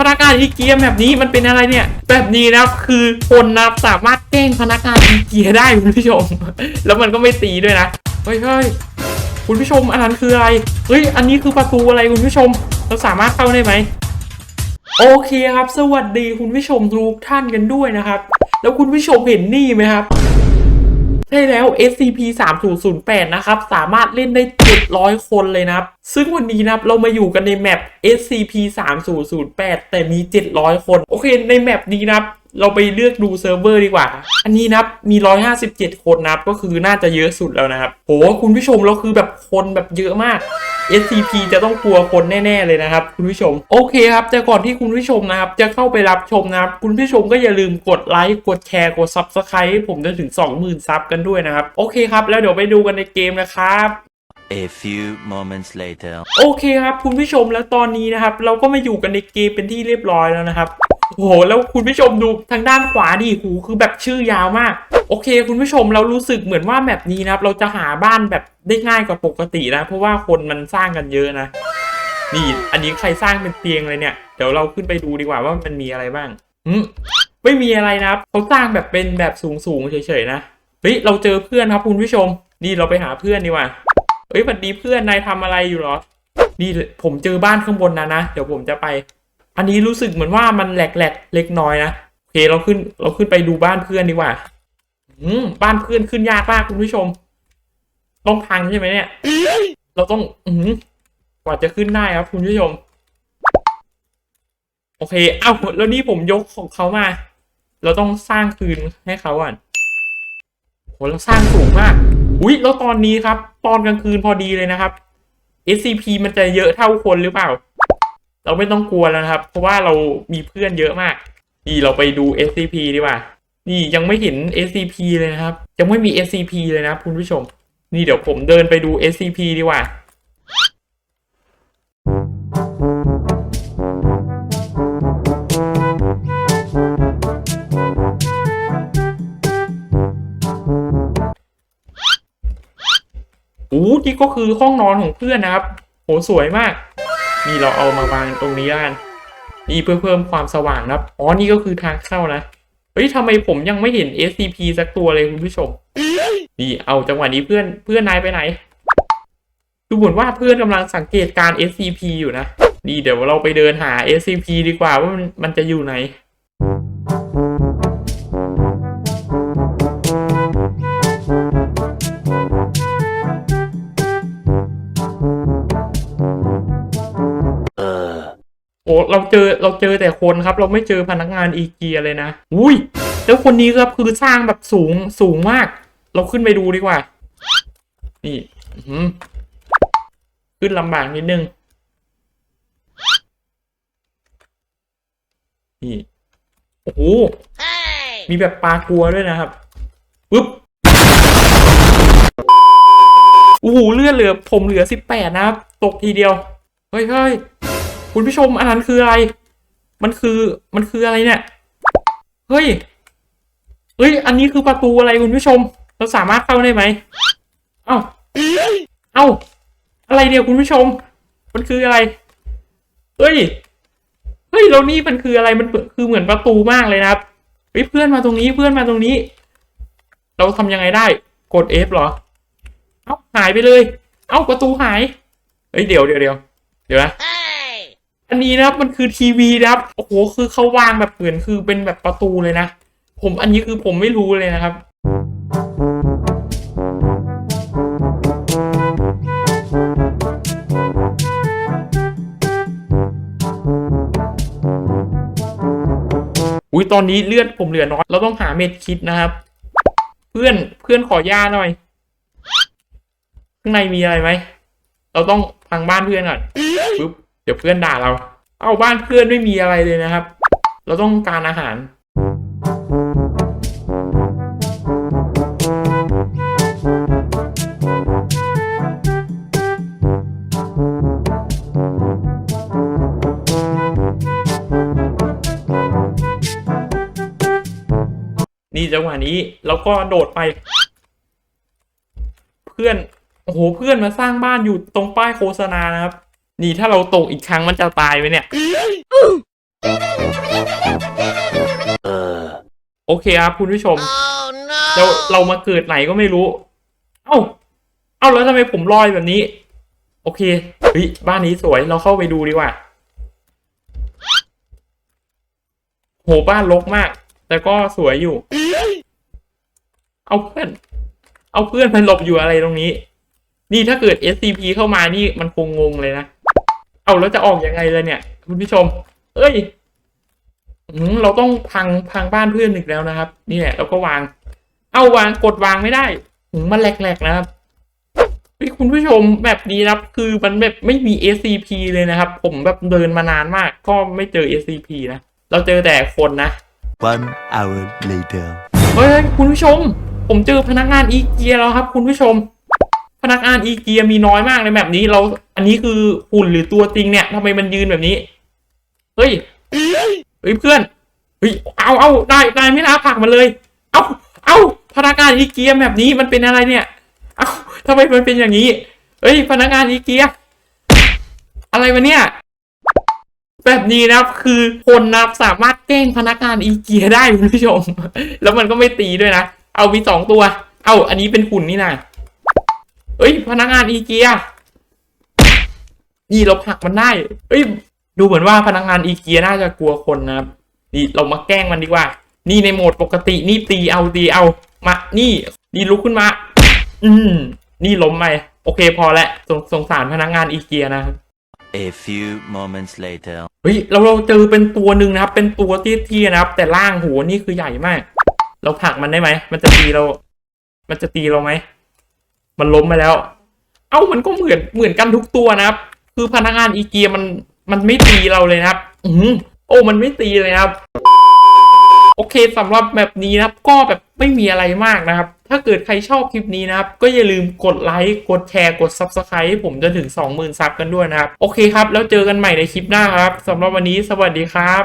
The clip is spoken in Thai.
พนักงานอีเกียแบบนี้มันเป็นอะไรเนี่ย แบบนี้นะคือคนนะสามารถแกล้งพนักงานอีเกียได้คุณผู้ชม แล้วมันก็ไม่ตีด้วยนะเฮ้ยเฮ้ยคุณผู้ชมอันนั้นคืออะไรเฮ้ยอันนี้คือประตูอะไรคุณผู้ชม เราสามารถเข้าได้ไหมโอเคครับ สวัสดีคุณผู้ชมทุกท่านกันด้วยนะครับ แล้วคุณผู้ชมเห็นนี่ไหมครับ ใช่แล้ว SCP 3 0 0 8นะครับ สามารถเล่นได้ 700 คนเลยนะครับ ซึ่งวันนี้นะครับ เรามาอยู่กันในแมป SCP 3 0 0 8แต่มี 700 คน โอเค ในแมปนี้นะครับ เราไปเลือกดูเซิร์ฟเวอร์ดีกว่า อันนี้นะครับมี 157 คนนะครับ ก็คือน่าจะเยอะสุดแล้วนะครับโหคุณผู้ชมแล้วคือแบบคนแบบเยอะมาก SCP จะต้องกลัวคนแน่ ๆ เลยนะครับ คุณผู้ชม โอเคครับ แต่ก่อนที่คุณผู้ชมนะครับ จะเข้าไปรับชมนะครับ คุณผู้ชมก็อย่าลืมกดไลค์กดแชร์กด Subscribe ให้ผมจนถึง 20,000 ซับกันด้วยนะครับ โอเคครับ แล้วเดี๋ยวไปดูกันในเกมนะครับ A few moments later. โอเคครับ คุณผู้ชมแล้วตอนนี้นะครับ เราก็มาอยู่กันในเกมเป็นที่เรียบร้อยแล้วนะครับ โอ้โหแล้วคุณผู้ชมดูทางด้านขวาดิหูคือแบบชื่อยาวมาก โอเค คุณผู้ชมเรารู้สึกเหมือนว่าแมปนี้นะครับ เราจะหาบ้านแบบได้ง่ายกว่าปกตินะเพราะว่าคนมันสร้างกันเยอะนะนี่ อันนี้ใครสร้างเป็นเตียงเลยเนี่ยเดี๋ยวเราขึ้นไปดูดีกว่าว่ามันมีอะไรบ้างอืมไม่มีอะไรนะครับเขาสร้างแบบเป็นแบบสูงๆเฉยๆนะเฮ้ยเราเจอเพื่อนครับคุณผู้ชม นี่เราไปหาเพื่อนดีกว่าเฮ้ยสวัสดีเพื่อนนายทำอะไรอยู่หรอนี่ผมเจอบ้านข้างบนนะนะเดี๋ยวผมจะไป อันนี้รู้สึกเหมือนว่ามันแหลกๆเล็กน้อยนะโอเคเราขึ้นเราขึ้นไปดูบ้านเพื่อนดีกว่า อืมบ้านเพื่อนขึ้นยากมากคุณผู้ชม ต้องพังใช่ไหมเนี่ย เราต้อง อืมกว่าจะขึ้นได้ครับคุณผู้ชม โอเค เอ้าแล้วนี่ผมยกของเขามา เราต้องสร้างคืนให้เขาอะโหเราสร้างสูงมาก อุ้ยแล้วตอนนี้ครับ ตอนกลางคืนพอดีเลยนะครับ SCP มันจะเยอะเท่าคนหรือเปล่า เราไม่ต้องกลัวแล้วนะครับ เพราะว่าเรามีเพื่อนเยอะมาก นี่เราไปดู SCP ดีกว่า นี่ยังไม่เห็น SCP เลยนะครับ ยังไม่มี SCP เลยนะคุณผู้ชม นี่เดี๋ยวผมเดินไปดู SCP ดีกว่าอู้นี่ก็คือห้องนอนของเพื่อนนะครับ โหสวยมาก นี่เราเอามาวางตรงนี้กันนี่เพื่อเพิ่มความสว่างนะครับ อ๋อ นี่ก็คือทางเข้านะ เฮ้ยทำไมผมยังไม่เห็น SCP สักตัวเลยคุณผู้ชม นี่เอาจังหวะนี้เพื่อนเพื่อนนายไปไหน ดูเหมือนว่าเพื่อนกำลังสังเกตการ SCP อยู่นะ นี่เดี๋ยวเราไปเดินหา SCP ดีกว่าว่ามันมันจะอยู่ไหน อ้เราเจอเราเจอแต่คนครับ เราไม่เจอพนักงานอีเกียเลยนะอุ้ยแล้วคนนี้ครับคือสร้างแบบสูงสูงมาก เราขึ้นไปดูดีกว่า นี่ขึ้นลำบากนิดนึงนี่โอ้โหมีแบบปลากลัวด้วยนะครับปึ๊บโอ้โหเลือดเหลือ ผมเหลือสิบแปดนะครับ ตกทีเดียว เฮ้ยเฮ้ย คุณผู้ชมอันนั้นคืออะไร มันคือมันคืออะไรเนี่ย เฮ้ย เฮ้ย อันนี้คือประตูอะไรคุณผู้ชม เราสามารถเข้าได้ไหม เอ้า เอ้า อะไรเดียวคุณผู้ชม มันคืออะไร เฮ้ย เฮ้ยแล้วนี่มันคืออะไร มันคือเหมือนประตูมากเลยนะครับ เฮ้ยเพื่อนมาตรงนี้เพื่อนมาตรงนี้ เราทำยังไงได้ กด F เหรอ เอ้าหายไปเลย เอ้าประตูหาย เฮ้ยเดี๋ยวเดี๋ยวเดี๋ยวเดี๋ยวนะ อันนี้นะครับมันคือทีวีนะครับโอ้โหคือเขาวางแบบเหมือนคือเป็นแบบประตูเลยนะ ผมอันนี้คือผมไม่รู้เลยนะครับอุ้ยตอนนี้เลือดผมเหลือน้อยเราต้องหาเม็ดคิดนะครับ เพื่อนเพื่อนขอยาหน่อยข้างในมีอะไรไหมเราต้องพังบ้านเพื่อนก่อนปุ๊บเดี๋ยวเพื่อนด่าเรา เอาบ้านเพื่อนไม่มีอะไรเลยนะครับ เราต้องการอาหาร นี่จังหวะนี้เราก็โดดไป เพื่อน โอ้โห เพื่อนมาสร้างบ้านอยู่ตรงป้ายโฆษณานะครับ นี่ถ้าเราตกอีกครั้งมันจะตายไหมเนี่ย โอเคครับคุณผู้ชม เราเรามาเกิดไหนก็ไม่รู้ เอ้า เอ้าแล้วทำไมผมลอยแบบนี้ โอเค เฮ้ย บ้านนี้สวย เราเข้าไปดูดีกว่า โห บ้านรกมาก แต่ก็สวยอยู่ เอาเพื่อน เอาเพื่อนมันหลบอยู่อะไรตรงนี้ นี่ถ้าเกิด SCP เข้ามานี่มันคงงงเลยนะ เอาแล้วจะออกยังไงเลยเนี่ย คุณผู้ชม เอ้ยอืมเราต้องพังพังบ้านเพื่อนอีกแล้วนะครับ นี่แหละเราก็วาง เอาวางกดวางไม่ได้อืมมันแหลกๆนะครับเฮ้ยคุณผู้ชมแบบนี้นะครับ คือมันแบบไม่มี SCP เลยนะครับ ผมแบบเดินมานานมาก ก็ไม่เจอ SCP นะ เราเจอแต่คนนะ One hour later. เฮ้ยคุณผู้ชม ผมเจอพนักงานอีเกียแล้วครับ คุณผู้ชม พนักงานอีเกียมีน้อยมากในแบบนี้เรา อันนี้คือหุ่นหรือตัวจริงเนี่ยทำไมมันยืนแบบนี้ เฮ้ย เฮ้ยเพื่อน เฮ้ย เอาเอาได้ ได้ไม่น่าผักมันเลย เอาเอาพนักงานอีเกียแบบนี้มันเป็นอะไรเนี่ย เอาทำไมมันเป็นอย่างนี้ เฮ้ย พนักงานอีเกีย อะไรวะเนี่ย แบบนี้นะครับ คือคนนับสามารถแกล้งพนักงานอีเกียได้คุณผู้ชม แล้วมันก็ไม่ตีด้วยนะ เอามีสองตัว เอาอันนี้เป็นหุ่นนี่นะเอ้ย พนักงานอีเกีย นี่เราผลักมันได้เอ้ย ดูเหมือนว่าพนักงานอีเกียน่าจะกลัวคนนะครับ นี่เรามาแกล้งมันดีกว่า นี่ในโหมดปกตินี่ตีเอาตีเอา มา นี่นี่ลุกขึ้นมา อืม นี่ล้มไปโอเคพอแล้วสงสงสารพนักงานอีเกียนะครับ A few moments later. เฮ้ยเราเราเจอเป็นตัวหนึ่งนะครับ เป็นตัวเตี้ยๆนะครับ แต่ล่างหัวนี่คือใหญ่มาก เราผลักมันได้ไหมมันจะตีเรา มันจะตีเราไหมมันล้มไปแล้ว เอ้ามันก็เหมือนเหมือนกันทุกตัวนะครับ คือพนักงานอีเกียมันมันไม่ตีเราเลยนะครับ อืมโอ้มันไม่ตีเลยนะครับ โอเคสำหรับแบบนี้นะครับ ก็แบบไม่มีอะไรมากนะครับ ถ้าเกิดใครชอบคลิปนี้นะครับ ก็อย่าลืมกดไลค์กดแชร์กด Subscribe ให้ผมจนถึง 20,000ซับกันด้วยนะครับ โอเคครับ แล้วเจอกันใหม่ในคลิปหน้าครับสำหรับวันนี้สวัสดีครับ